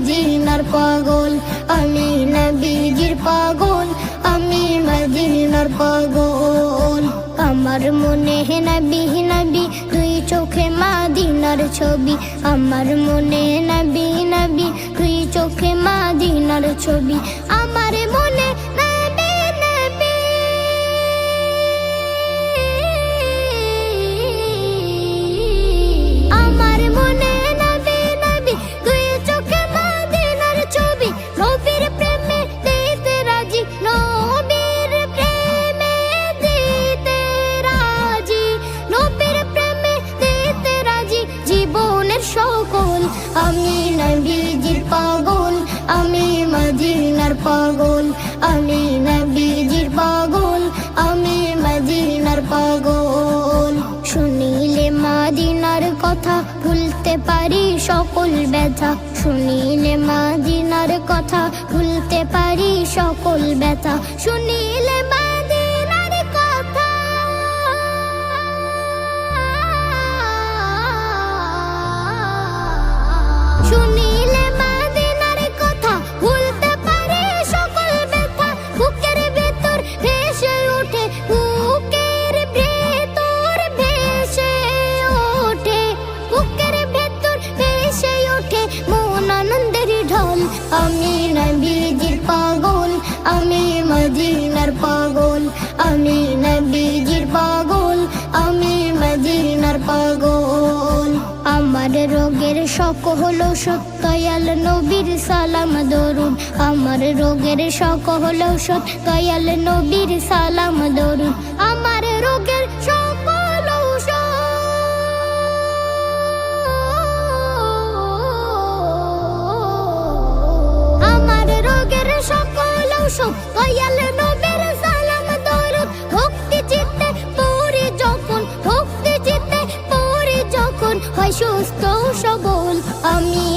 মদিনার পাগল, আমি নবীজির পাগল, আমি মদিনার পাগল। আমার মনে হে নবী নবী তুই চোখে মাদিনার ছবি। আমার মনে নবী নবী তুই চোখে মাদিনার ছবি। আমার সকল, আমি নবীজির পাগল, আমি মদিনার পাগল, আমি নবীজির পাগল, আমি মদিনার পাগল। শুনিলে মাদিনার কথা ভুলতে পারি সকল ব্যথা, শুনিলে মাদিনার কথা ভুলতে পারি সকল ব্যথা, শুনিলে মদিনার পাগল, আমি নবীজির পাগল, আমি মদিনার পাগল। আমার রোগের শক হলো সত্যয়াল নবীর সালাম দরুন আমার রোগের শক হলো সত্যয়াল নবীর সালাম দরুন আমার আসো নবের সালাম ভক্তি চিত্তে পরে যখন, ভক্তি জিতে পরে যখন, হয় সুস্থ সবল আমি।